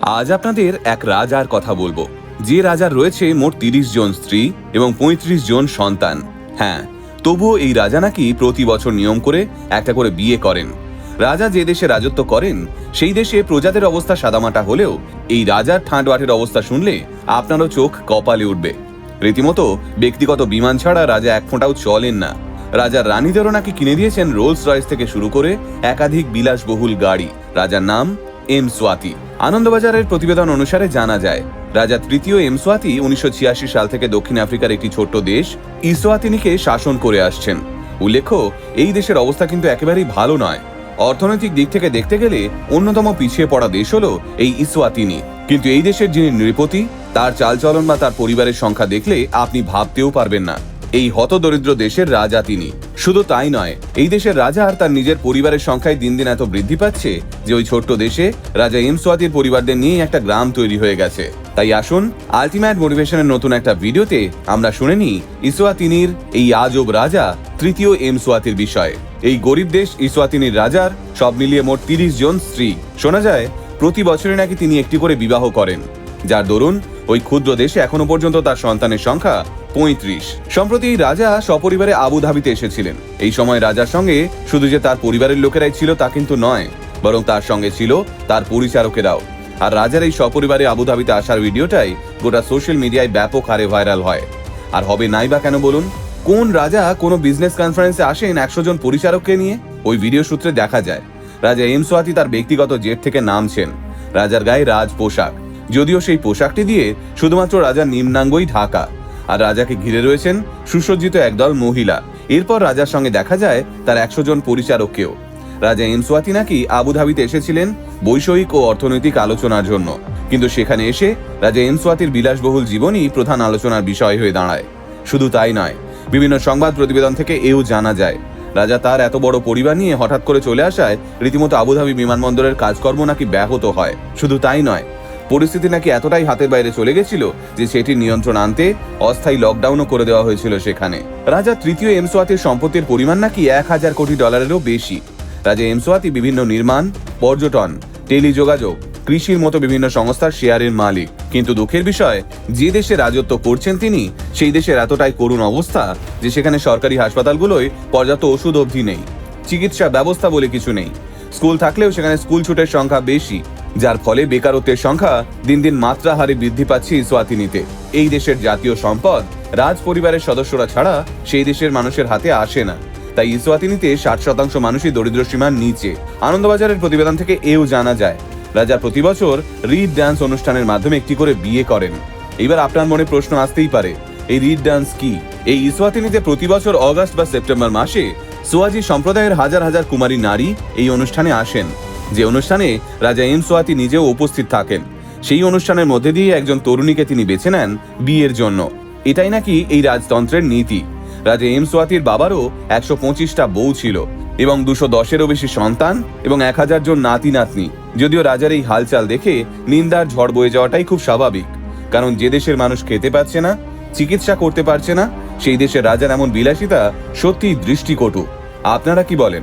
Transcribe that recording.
আজ আপনাদের এক রাজার কথা বলব। যে রাজার রয়েছে মোট তিরিশ জন স্ত্রী এবং পঁয়ত্রিশ জন সন্তান। হ্যাঁ তবুও এই রাজা নাকি প্রতি বছর নিয়ম করে একটা করে বিয়ে করেন। রাজা যে দেশে রাজত্ব করেন, সেই দেশে প্রজাদের অবস্থা সাদামাটা হলেও এই রাজার ঠাঁটবাটের অবস্থা শুনলে আপনারও চোখ কপালে উঠবে। রীতিমতো ব্যক্তিগত বিমান ছাড়া রাজা এক ফোঁটাও চলেন না। রাজার রানীদেরও নাকি কিনে দিয়েছেন রোলস রয়েস থেকে শুরু করে একাধিক বিলাসবহুল গাড়ি। রাজার নাম এম সোয়াতি আনন্দবাজারের প্রতিবেদন অনুসারে জানা যায়, রাজা তৃতীয় এমসোয়াতি উনিশশো ছিয়াশি সাল থেকে দক্ষিণ আফ্রিকার একটি ছোট্ট দেশ ইসোয়াতিনিকে শাসন করে আসছেন। উল্লেখ্য, এই দেশের অবস্থা কিন্তু একেবারেই ভালো নয়। অর্থনৈতিক দিক থেকে দেখতে গেলে অন্যতম পিছিয়ে পড়া দেশ হলো এই ইসোয়াতিনি কিন্তু এই দেশের যিনি নৃপতি, তার চালচলন বা তার পরিবারের সংখ্যা দেখলে আপনি ভাবতেও পারবেন না। এই হতদরিদ্র দেশের রাজা তিনি। শুধু তাই নয়, এই দেশের রাজা আর তার নিজের পরিবারের সংখ্যায় দিন দিন এত বৃদ্ধি পাচ্ছে যে ওই ছোট্ট দেশে রাজা এমসোয়াতির পরিবারদের নিয়ে একটা গ্রাম তৈরি হয়ে গেছে। তাই আসুন, আলটিমেট মোটিভেশনের নতুন একটা ভিডিওতে আমরা শুনে নিই ইসোয়াতিনির এই আজব রাজা তৃতীয় এমসোয়াতির বিষয়ে। এই গরিব দেশ ইসোয়াতিনির রাজার সব মিলিয়ে মোট তিরিশ জন স্ত্রী। শোনা যায়, প্রতি বছরে নাকি তিনি একটি করে বিবাহ করেন। যার দরুন ওই ক্ষুদ্র দেশে এখনও পর্যন্ত তার সন্তানের সংখ্যা পঁয়ত্রিশ। সম্প্রতি এই রাজা সপরিবারে আবুধাবিতে এসেছিলেন। এই সময় রাজার সঙ্গে শুধু যে তার পরিবারের লোকেরাই ছিল তা কিন্তু নয়, বরং তার সঙ্গে ছিল তার পরিচারকেরাও। আর রাজার এই সপরিবারে আবুধাবিতে আসার ভিডিওটাই গোটা সোশ্যাল মিডিয়ায় ব্যাপক হারে ভাইরাল হয়। আর হবে নাই বা কেন বলুন? কোন রাজা কোনো বিজনেস কনফারেন্সে আসেন একশো জন পরিচারককে নিয়ে? ওই ভিডিও সূত্রে দেখা যায়, রাজা এম সোয়াতি তার ব্যক্তিগত জেট থেকে নামছেন। রাজার গায়ে রাজ পোশাক। যদিও সেই পোশাকটি দিয়ে শুধুমাত্র রাজার নিম্নাঙ্গই ঢাকা। আর রাজাকে ঘিরে রয়েছেন সুসজ্জিত একদল মহিলা। এরপর রাজার সঙ্গে দেখা যায় তার একশো জন পরিচারককেও। রাজা এমসোয়াতি নাকি আবুধাবিতে এসেছিলেন বৈষয়িক ও অর্থনৈতিক আলোচনার জন্য। কিন্তু সেখানে এসে রাজা এমসোয়াতির বিলাসবহুল জীবনই প্রধান আলোচনার বিষয় হয়ে দাঁড়ায়। শুধু তাই নয়, বিভিন্ন সংবাদ প্রতিবেদন থেকে এও জানা যায়, রাজা তার এত বড় পরিবার নিয়ে হঠাৎ করে চলে আসায় রীতিমতো আবুধাবি বিমানবন্দরের কাজকর্ম নাকি ব্যাহত হয়। শুধু তাই নয় পরিস্থিতি নাকি এতটাই হাতের বাইরে চলে গেছিল যে সেটি নিয়ন্ত্রণ আনতে অস্থায়ী লকডাউনও করে দেওয়া হয়েছিল সেখানে। রাজা তৃতীয় এমসোয়াতির সম্পত্তির পরিমাণ নাকি এক হাজার কোটি ডলারেরও বেশি। রাজা এমসোয়াতি বিভিন্ন নির্মাণ, পর্যটন, টেলিযোগাযোগ, কৃষির মতো বিভিন্ন সংস্থার শেয়ারের মালিক। কিন্তু দুঃখের বিষয়, যে দেশে রাজত্ব করছেন তিনি, সেই দেশের এতটাই করুণ অবস্থা যে সেখানে সরকারি হাসপাতালগুলোয় পর্যাপ্ত ওষুধ অবধি নেই। চিকিৎসা ব্যবস্থা বলে কিছু নেই। স্কুল থাকলেও সেখানে স্কুল ছুটের সংখ্যা বেশি। যার ফলে বেকারত্বের সংখ্যা দিন দিন মাত্রা হারে বৃদ্ধি পাচ্ছে ইসওয়াতিনিতে এই দেশের জাতীয় সম্পদ রাজ পরিবারের সদস্যরা ছাড়া সেই দেশের মানুষের হাতে আসে না। তাই ইসওয়াতিনিতে ষাট শতাংশ মানুষই দরিদ্র সীমার নিচে। আনন্দবাজারের প্রতিবেদন থেকে এও জানা যায়, রাজা প্রতি বছর রিড ডান্স অনুষ্ঠানের মাধ্যমে একটি করে বিয়ে করেন। এবার আপনার মনে প্রশ্ন আসতেই পারে, এই রিড ডান্স কি? এই ইসওয়াতিনিতে প্রতি বছর অগস্ট বা সেপ্টেম্বর মাসে সোয়াজি সম্প্রদায়ের হাজার হাজার কুমারী নারী এই অনুষ্ঠানে আসেন। যে অনুষ্ঠানে রাজা এম সোয়াতি নিজেও উপস্থিত থাকেন, সেই অনুষ্ঠানের মধ্যে দিয়ে একজন তরুণীকে তিনি বেছে নেন বিয়ের জন্য। এটাই নাকি এই রাজতন্ত্রের নীতি। রাজা এম সোয়াতির বাবারও একশো পঁচিশটা বউ ছিল এবং দুশো দশেরও বেশি সন্তান এবং এক হাজার জন নাতি নাতনি যদিও রাজার এই হালচাল দেখে নিন্দার ঝড় বয়ে যাওয়াটাই খুব স্বাভাবিক। কারণ যে দেশের মানুষ খেতে পারছে না, চিকিৎসা করতে পারছে না, সেই দেশের রাজার এমন বিলাসিতা সত্যিই দৃষ্টিকটু। আপনারা কি বলেন?